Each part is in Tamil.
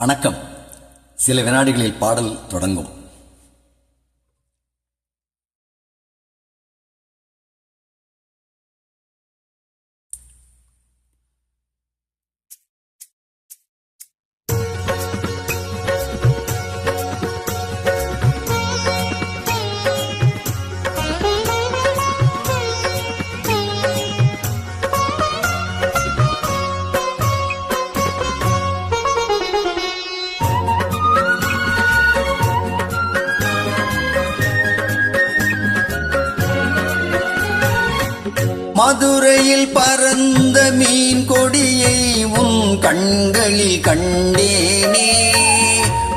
வணக்கம். சில வினாடிகளில் பாடல் தொடங்கும். மதுரையில் பறந்த மீன் கொடியை உன் கண்களில் கண்டேனே.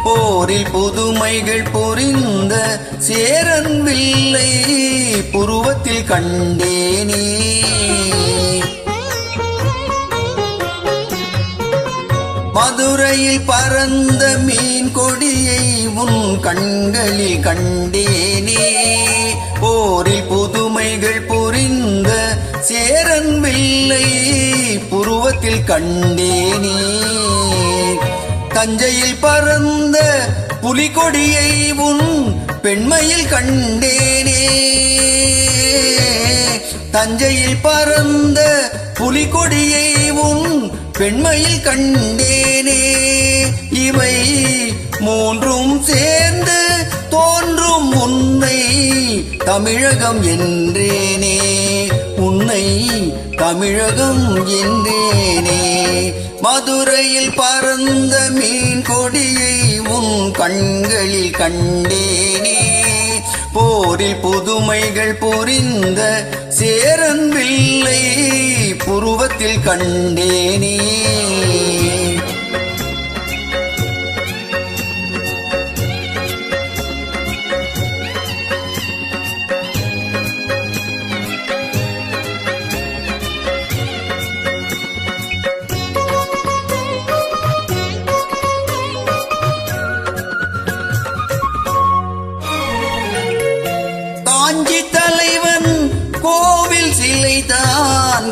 போரில் புதுமைகள் புரிந்த சேரன் வில்லை புருவத்தில் கண்டேனே. மதுரையில் பறந்த மீன் கொடியை உன் கண்களில் கண்டேனே. போரில் புதுமைகள் புரிந்த சேரன் வில்லை புருவத்தில் கண்டேனே. தஞ்சையில் பறந்த புலிகொடியை உன் பெண்மையில் கண்டேனே. தஞ்சையில் பறந்த புலிகொடியை உன் பெண்மையில் கண்டேனே. இவை மூன்றும் சேர்ந்து தோன்றும் உன்னை தமிழகம் என்றேனே. உன்னை தமிழகம் என்றேனே. மதுரையில் பறந்த மீன் கொடியை உன் கண்களில் கண்டேனே. போரில் புதுமைகள் புரிந்த சேரன் பிள்ளை புருவத்தில் கண்டேனே.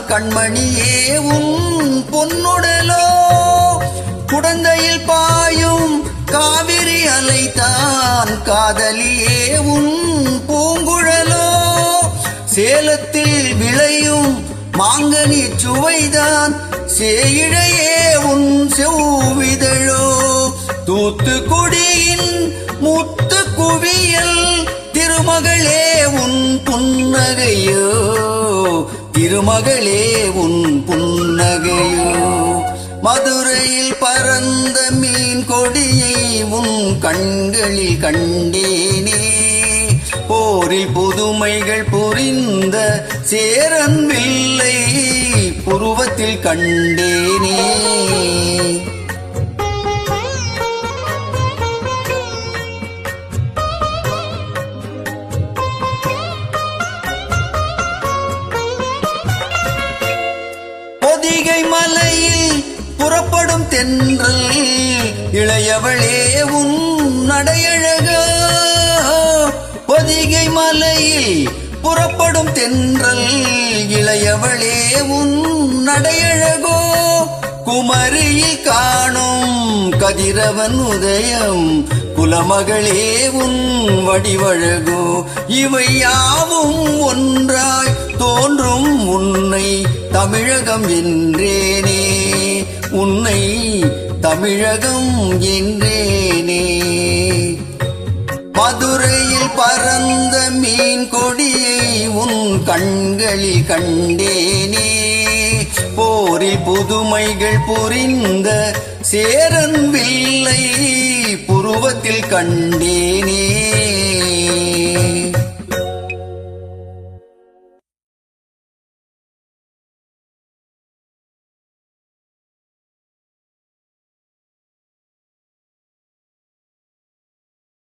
கண்மணியே உன் பொன்னுடலோ குடந்தையில் பாயும் காவிரி அலைத்தான் காதலியே உன் பூங்குழலோ சேலத்தில் விளையும் மாங்கனி சுவைதான் சேயிழையே உன் செவ்விதழோ. தூத்துக்குடியின் முத்து குவியல் திருமகளே உன் புன்னகையோ. திருமகளே உன் புன்னகையோ. மதுரையில் பறந்த மீன் கொடியை உன் கண்களில் கண்டேனே. போரில் புதுமைகள் புரிந்த சேரன் வில்லை புருவத்தில் கண்டேனே. புறப்படும் இளையவளே உன் நடையழக பொதிகை மலையில் புறப்படும் தென்றல். இளையவளே உன் நடையழகோ குமரியில் காணும் கதிரவன் உதயம். குலமகளே உன் வடிவழகோ இவை யாவும் ஒன்றாய் தோன்றும் உன்னை தமிழகம் என்றேனே. உன்னை தமிழகம் என்றேனே. மதுரையில் பறந்த மீன் கொடியை உன் கண்களில் கண்டேனே. போரில் புதுமைகள் புரிந்த சேரன் வில்லை புருவத்தில் கண்டேனே.